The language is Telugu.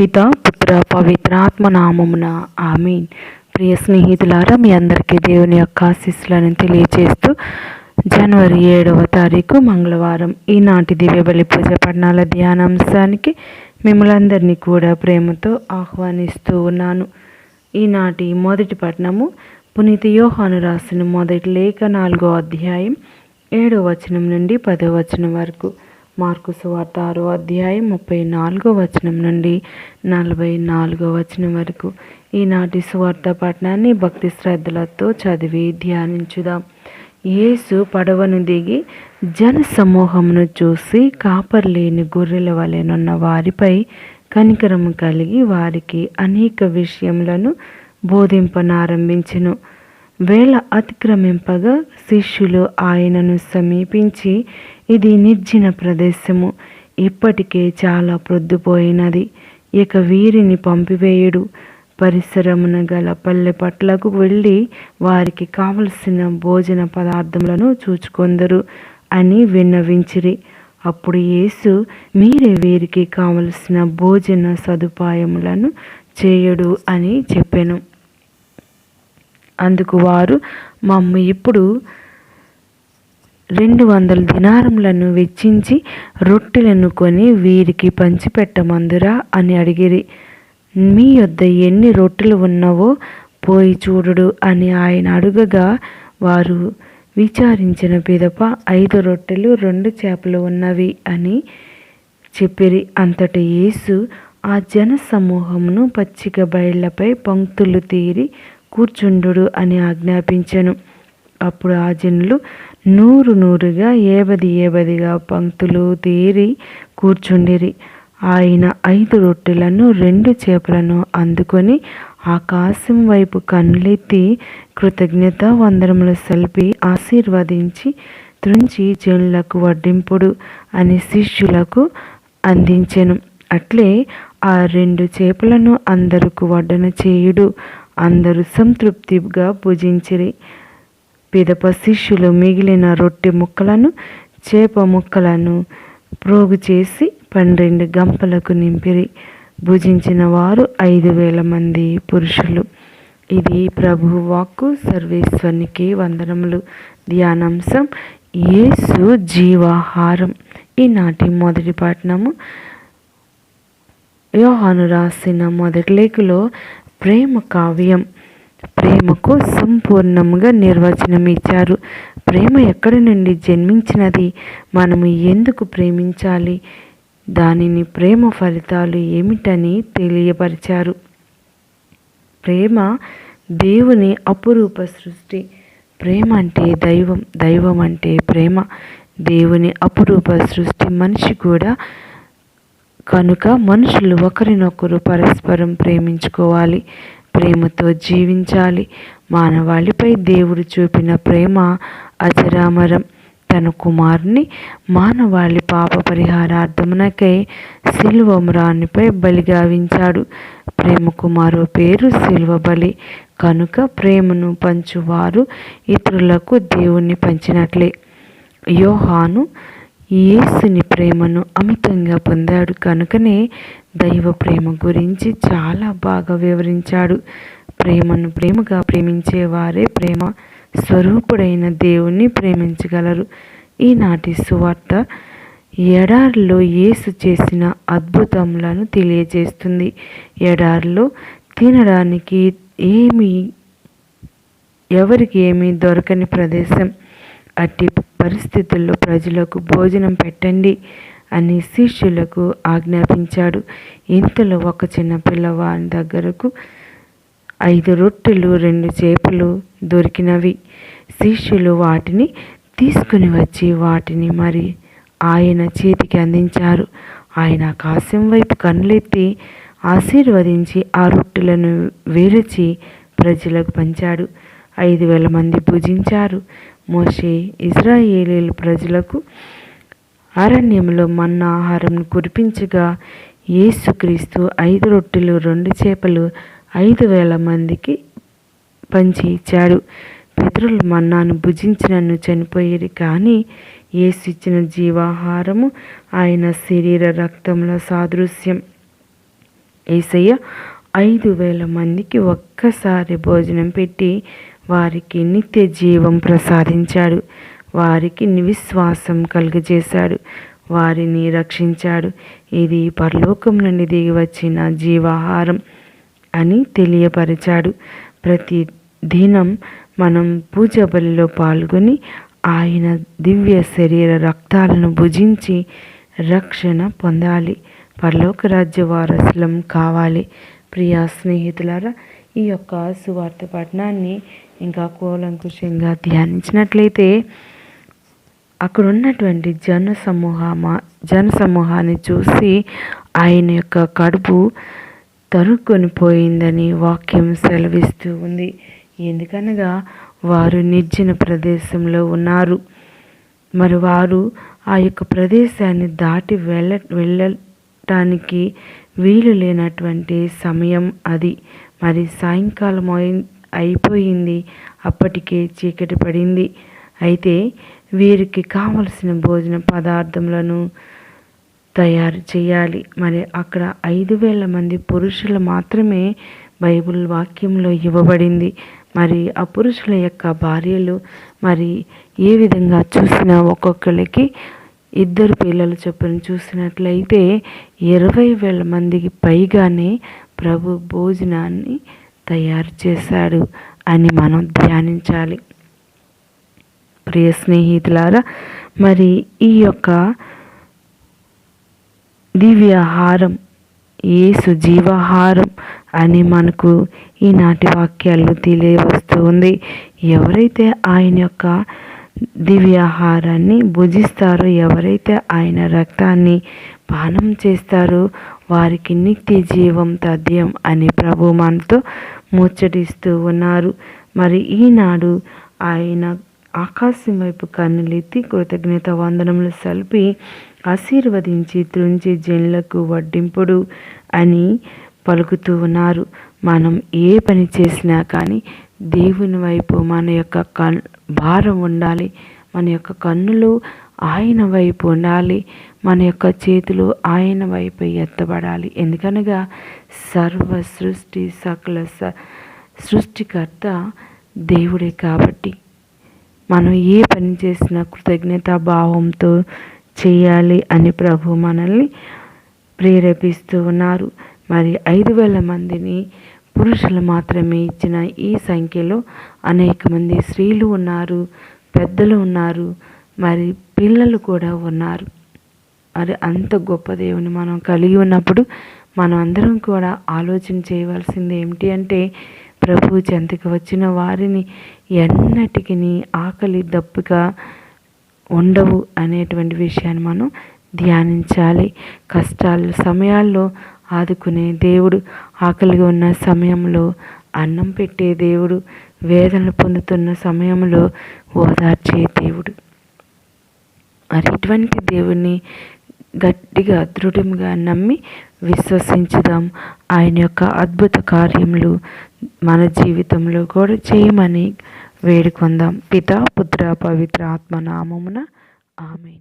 పిత పుత్ర పవిత్రాత్మ నామమున ఆమీన్. ప్రియ స్నేహితులారా మీ అందరికీ దేవుని యొక్క ఆశీస్సులను తెలియజేస్తూ జనవరి ఏడవ తారీఖు మంగళవారం ఈనాటి దివ్యబలి పూజ పట్టణాల ధ్యానాంశానికి మిమ్మల్ందరినీ కూడా ప్రేమతో ఆహ్వానిస్తూ ఉన్నాను. ఈనాటి మొదటి పట్టణము పునీత యోహాను రాసిన మొదటి లేఖ నాలుగో అధ్యాయం ఏడో వచనం నుండి పదో వచనం వరకు. మార్కు సువార్త ఆరో అధ్యాయం ముప్పై నాలుగో వచనం నుండి నలభై నాలుగో వచనం వరకు. ఈనాటి సువార్త పట్టణాన్ని భక్తి శ్రద్ధలతో చదివి ధ్యానించుదాం. యేసు పడవను దిగి జన సమూహమును చూసి కాపర్లేని గొర్రెల వలెనున్న వారిపై కనికరము కలిగి వారికి అనేక విషయములను బోధింపనారంభించెను. వేళ అతిక్రమింపగా శిష్యులు ఆయనను సమీపించి ఇది నిర్జన ప్రదేశము. ఇప్పటికే చాలా ప్రొద్దుపోయినది. ఇక వీరిని పంపివేయుడు. పరిసరమున గల పల్లె పట్లకు వెళ్ళి వారికి కావలసిన భోజన పదార్థములను చూచుకొందరు అని విన్నవించిరి. అప్పుడు యేసు మీరే వీరికి కావలసిన భోజన సదుపాయములను చేయడు అని చెప్పాను. అందుకు వారు మమ్మ ఇప్పుడు రెండు వందల దినారములను వెచ్చించి రొట్టెలను కొని వీరికి పంచిపెట్టమందురా అని అడిగిరి. మీ యొద్ద ఎన్ని రొట్టెలు ఉన్నవో పోయి చూడుడు అని ఆయన అడుగగా వారు విచారించిన పిదప ఐదు రొట్టెలు రెండు చేపలు ఉన్నవి అని చెప్పిరి. అంతట యేసు ఆ జన సమూహమును పచ్చిక బయళ్ళపై పంక్తులు తీరి కూర్చుండు అని ఆజ్ఞాపించెను. అప్పుడు ఆ జనులు నూరు నూరుగా ఏబది ఏబదిగా పంక్తులు తీరి కూర్చుండిరి. ఆయన ఐదు రొట్టెలను రెండు చేపలను అందుకొని ఆకాశం వైపు కన్నులెత్తి కృతజ్ఞత వందరములు సల్పి ఆశీర్వదించి త్రుంచి జనులకు వడ్డింపుడు అని శిష్యులకు అందించెను. అట్లే ఆ రెండు చేపలను అందరకు వడ్డన చేయుడు. అందరూ సంతృప్తిగా భుజించిరి. పిదప శిష్యులు మిగిలిన రొట్టె ముక్కలను చేప ముక్కలను ప్రోగు చేసి పన్నెండు గంపలకు నింపిరి. భుజించిన వారు ఐదు వేల మంది పురుషులు. ఇది ప్రభు వాక్కు సర్వేశ్వరునికి వందనములు. ధ్యానాంశం యేసు జీవాహారం. ఈనాటి మొదటి పట్టణము యోహాను రాసిన మొదటి లేఖలో ప్రేమ కావ్యం. ప్రేమకు సంపూర్ణంగా నిర్వచనం ఇచ్చారు. ప్రేమ ఎక్కడి నుండి జన్మించినది? మనము ఎందుకు ప్రేమించాలి? దానిని ప్రేమ ఫలితాలు ఏమిటని తెలియపరిచారు. ప్రేమ దేవుని అపురూప సృష్టి. ప్రేమ అంటే దైవం. దైవం అంటే ప్రేమ. దేవుని అపురూప సృష్టి మనిషి కూడా కనుక మనుషులు ఒకరినొకరు పరస్పరం ప్రేమించుకోవాలి ప్రేమతో జీవించాలి. మానవాళిపై దేవుడు చూపిన ప్రేమ అజరామరం. తన కుమారుని మానవాళి పాప పరిహారార్థమునకై శిల్వమ్రానిపై బలిగావించాడు ప్రేమ కుమారు పేరు శిల్వ బలి. కనుక ప్రేమను పంచువారు ఇతరులకు దేవుణ్ణి పంచినట్లే. యోహాను యేసుని ప్రేమను అమితంగా పొందాడు. కనుకనే దైవ ప్రేమ గురించి చాలా బాగా వివరించాడు. ప్రేమను ప్రేమగా ప్రేమించేవారే ప్రేమ స్వరూపుడైన దేవుణ్ణి ప్రేమించగలరు. ఈనాటి సువార్త ఎడారిలో యేసు చేసిన అద్భుతములను తెలియజేస్తుంది. ఎడారిలో తినడానికి ఏమి ఎవరికి ఏమీ దొరకని ప్రదేశం. అట్టి పరిస్థితుల్లో ప్రజలకు భోజనం పెట్టండి అని శిష్యులకు ఆజ్ఞాపించాడు. ఇంతలో ఒక చిన్న పిల్లవాని దగ్గరకు ఐదు రొట్టెలు రెండు చేపలు దొరికినవి. శిష్యులు వాటిని తీసుకుని వచ్చి వాటిని మరి ఆయన చేతికి అందించారు. ఆయన ఆకాశం వైపు కన్నులెత్తి ఆశీర్వదించి ఆ రొట్టెలను వేరచి ప్రజలకు పంచాడు. ఐదు వేల మంది భుజించారు. మోషే ఇజ్రాయేలీల ప్రజలకు అరణ్యంలో మన్న ఆహారం కురిపించగా యేసుక్రీస్తు ఐదు రొట్టెలు రెండు చేపలు ఐదు వేల మందికి పంచి ఇచ్చాడు. పితరులు మన్నాను భుజించినన్ను చనిపోయేది కానీ యేసు ఇచ్చిన జీవాహారము ఆయన శరీర రక్తంలో సాదృశ్యం. ఏసయ్య ఐదు వేల మందికి ఒక్కసారి భోజనం పెట్టి వారికి నిత్య జీవం ప్రసాదించాడు. వారికి విశ్వాసం కలుగజేశాడు. వారిని రక్షించాడు. ఇది పరలోకం నుండి దిగి వచ్చిన జీవాహారం అని తెలియపరిచాడు. ప్రతి దినం మనం పూజ బలిలో పాల్గొని ఆయన దివ్య శరీర రక్తాలను భుజించి రక్షణ పొందాలి. పరలోక రాజ్య వారసులం కావాలి. ప్రియా స్నేహితులారా ఈ యొక్క సువార్త పట్టణాన్ని ఇంకా కూలంకుషంగా ధ్యానించినట్లయితే అక్కడ ఉన్నటువంటి జన సమూహమా జన సమూహాన్ని చూసి ఆయన యొక్క కడుపు తరుక్కొని పోయిందని వాక్యం సెలవిస్తూ ఉంది. ఎందుకనగా వారు నిర్జన ప్రదేశంలో ఉన్నారు. మరి వారు ఆ యొక్క ప్రదేశాన్ని దాటి వెళ్ళ వెళ్ళటానికి వీలు లేనటువంటి సమయం అది. మరి సాయంకాలం అయిపోయింది. అప్పటికే చీకటి పడింది. అయితే వీరికి కావలసిన భోజన పదార్థములను తయారు చేయాలి. మరి అక్కడ ఐదు వేల మంది పురుషులు మాత్రమే బైబిల్ వాక్యంలో ఇవ్వబడింది. మరి ఆ పురుషుల యొక్క భార్యలు మరి ఏ విధంగా చూసినా ఒక్కొక్కరికి ఇద్దరు పిల్లలు చొప్పున చూసినట్లయితే ఇరవై వేల మందికి పైగానే ప్రభు భోజనాన్ని తయారు చేశాడు అని మనం ధ్యానించాలి. ప్రియ స్నేహితులారా మరి ఈ యొక్క దివ్యహారం ఏసు జీవాహారం అని మనకు ఈనాటి వాక్యాలు తెలియవస్తూ ఉంది ఎవరైతే ఆయన యొక్క దివ్యాహారాన్ని భుజిస్తారో ఎవరైతే ఆయన రక్తాన్ని పానం చేస్తారో వారికి నిత్య జీవం తథ్యం అని ప్రభు మనతో ముచ్చటిస్తూ ఉన్నారు. మరి ఈనాడు ఆయన ఆకాశం వైపు కన్నులెత్తి కృతజ్ఞత వందనములు సల్పి ఆశీర్వదించి త్రుంచి జన్లకు వడ్డింపుడు అని పలుకుతూ ఉన్నారు. మనం ఏ పని చేసినా కానీ దేవుని వైపు మన యొక్క కన్ భారం ఉండాలి. మన యొక్క కన్నులు ఆయన వైపు ఉండాలి. మన యొక్క చేతులు ఆయన వైపు ఎత్తబడాలి. ఎందుకనగా సర్వ సృష్టి సకల సృష్టికర్త దేవుడే కాబట్టి మనం ఏ పని చేసినా కృతజ్ఞతా భావంతో చేయాలి అని ప్రభు మనల్ని ప్రేరేపిస్తూ ఉన్నారు. మరి ఐదు వేల మందిని పురుషులు మాత్రమే ఇచ్చిన ఈ సంఖ్యలో అనేక మంది స్త్రీలు ఉన్నారు పెద్దలు ఉన్నారు మరి పిల్లలు కూడా ఉన్నారు. మరి అంత గొప్ప దేవుని మనం కలిగి ఉన్నప్పుడు మనం అందరం కూడా ఆలోచన చేయవలసింది ఏమిటి అంటే ప్రభు చెంతకి వచ్చిన వారిని ఎన్నటికి ఆకలి దప్పుగా ఉండవు అనేటువంటి విషయాన్ని మనం ధ్యానించాలి. కష్టాల సమయాల్లో ఆదుకునే దేవుడు ఆకలిగా ఉన్న సమయంలో అన్నం పెట్టే దేవుడు వేదన పొందుతున్న సమయంలో ఓదార్చే దేవుడు. మరి ఇటువంటి దేవుని గట్టిగా దృఢంగా నమ్మి విశ్వసించుదాం. ఆయన యొక్క అద్భుత కార్యములు మన జీవితంలో కూడా చేయమని వేడుకొందాం. పిత పుత్ర పవిత్ర ఆత్మ నామమున ఆమె